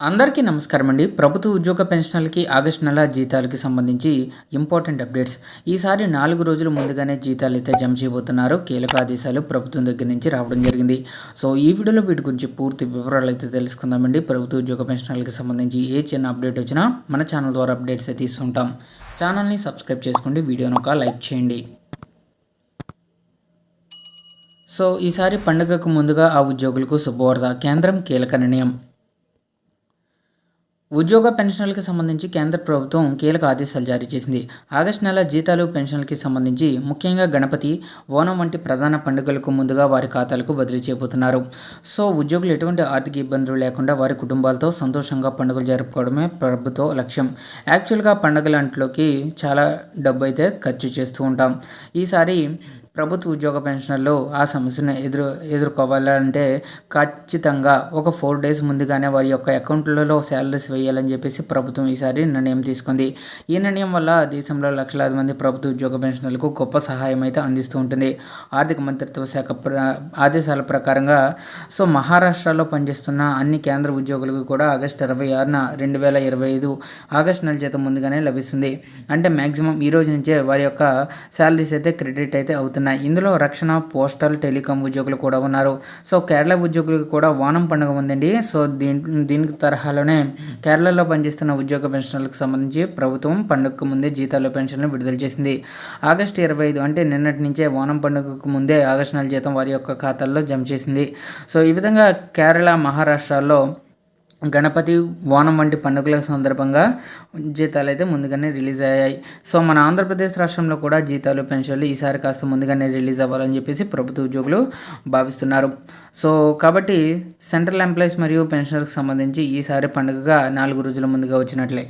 అందరికీ నమస్కారం అండి ప్రభుత్వ ఉద్యోగ పెన్షనర్లకి ఆగస్టు నెల జీతాలకి సంబంధించి ఇంపార్టెంట్ అప్డేట్స్. ఈసారి నాలుగు రోజులు ముందుగానే జీతాలు అయితే జమ చేయబోతున్నారు. కీలక ఆదేశాలు ప్రభుత్వం దగ్గర నుంచి రావడం జరిగింది. సో ఈ వీడియోలో వీటి గురించి పూర్తి వివరాలు అయితే తెలుసుకుందామండి. ప్రభుత్వ ఉద్యోగ పెన్షనర్లకి సంబంధించి ఏ చిన్న అప్డేట్ వచ్చినా మన ఛానల్ ద్వారా అప్డేట్స్ అయితే ఇస్తుంటాం. ఛానల్ని సబ్స్క్రైబ్ చేసుకోండి. వీడియోను ఒక లైక్ చేయండి. సో ఈసారి పండుగకు ముందుగా ఆ ఉద్యోగులకు శుభవార్త. కేంద్రం కీలక నిర్ణయం. ఉద్యోగ పెన్షన్లకు సంబంధించి కేంద్ర ప్రభుత్వం కీలక ఆదేశాలు జారీ చేసింది. ఆగస్టు నెల జీతాలు పెన్షన్లకి సంబంధించి ముఖ్యంగా గణపతి ఓనం వంటి ప్రధాన పండుగలకు ముందుగా వారి ఖాతాలకు బదిలీ చేయబోతున్నారు. సో ఉద్యోగులు ఎటువంటి ఆర్థిక ఇబ్బందులు లేకుండా వారి కుటుంబాలతో సంతోషంగా పండుగలు జరుపుకోవడమే ప్రభుత్వ లక్ష్యం. యాక్చువల్గా పండుగలంట్లోకి చాలా డబ్బు అయితే ఖర్చు చేస్తూ ఉంటాం. ఈసారి ప్రభుత్వ ఉద్యోగ పెన్షనర్లు ఆ సమస్యను ఎదురు ఎదుర్కోవాలంటే ఖచ్చితంగా ఒక ఫోర్ డేస్ ముందుగానే వారి యొక్క అకౌంట్లలో శాలరీస్ వేయాలని చెప్పేసి ప్రభుత్వం ఈసారి నిర్ణయం తీసుకుంది. ఈ నిర్ణయం వల్ల దేశంలో లక్షలాది మంది ప్రభుత్వ ఉద్యోగ పెన్షన్లకు గొప్ప సహాయం అయితే అందిస్తూ ఉంటుంది. ఆర్థిక మంత్రిత్వ శాఖ ప్ర ఆదేశాల ప్రకారంగా సో మహారాష్ట్రలో పనిచేస్తున్న అన్ని కేంద్ర ఉద్యోగులకు కూడా ఆగస్టు ఇరవై ఆరున రెండు వేల ఇరవై ఐదు ఆగస్టు నెల జీతం ముందుగానే లభిస్తుంది. అంటే మ్యాక్సిమం ఈ రోజు నుంచే వారి యొక్క శాలరీస్ అయితే క్రెడిట్ అయితే అవుతున్నాయి. ఉన్నాయి. ఇందులో రక్షణ పోస్టల్ టెలికాం ఉద్యోగులు కూడా ఉన్నారు. సో కేరళ ఉద్యోగులకు కూడా ఓనం పండుగ ఉందండి. సో దీని దీనికి తరహాలోనే కేరళలో పనిచేస్తున్న ఉద్యోగ పెన్షన్లకు సంబంధించి ప్రభుత్వం పండుగకు ముందే జీతాలు పెన్షన్లు విడుదల చేసింది. ఆగస్టు ఇరవై ఐదు అంటే నిన్నటి నుంచే ఓనం పండుగకు ముందే ఆగస్టు నెల జీతం వారి యొక్క ఖాతాల్లో జమ చేసింది. సో ఈ విధంగా కేరళ మహారాష్ట్రలో గణపతి ఓనం వంటి పండుగల సందర్భంగా జీతాలు అయితే ముందుగానే రిలీజ్ అయ్యాయి. సో మన ఆంధ్రప్రదేశ్ రాష్ట్రంలో కూడా జీతాలు పెన్షన్లు ఈసారి కాస్త ముందుగానే రిలీజ్ అవ్వాలని చెప్పేసి ప్రభుత్వ ఉద్యోగులు భావిస్తున్నారు. సో కాబట్టి సెంట్రల్ ఎంప్లాయీస్ మరియు పెన్షనర్కి సంబంధించి ఈసారి పండుగగా నాలుగు రోజుల ముందుగా వచ్చినట్లే.